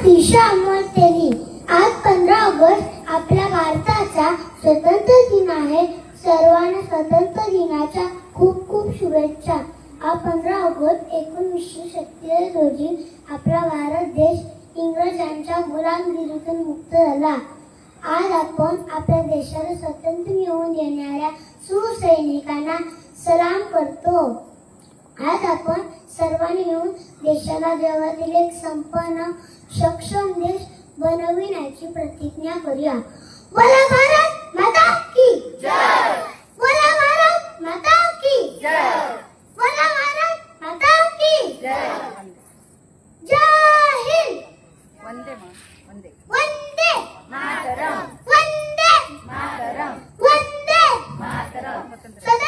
अतिशय अमोल तेरी. आज पंधरा ऑगस्ट आपल्या भारताचा स्वतंत्र दिन आहे. सर्वांना स्वतंत्र दिनाच्या खूप खूप शुभेच्छा. हा पंधरा ऑगस्ट एकोणीसशे सत्तेचाळीस रोजी आपला भारत देश इंग्रजांच्या गुलामगिरीतून मुक्त झाला. आज आपण आपल्या देशाला स्वातंत्र्य मिळवून देणाऱ्या सुसैनिकांना सलाम करतो. आज आपण सर्वांनी येऊन देशाला जगातील एक संपन्न सक्षम देश बनविण्याची प्रतिज्ञा करूया. बोला भारत माता की जय! बोला भारत माता की जय! बोला भारत माता की जय! जय हिंद! वंदे वंदे वंदे मातरम। वंदे मातरम। वंदे मातरम।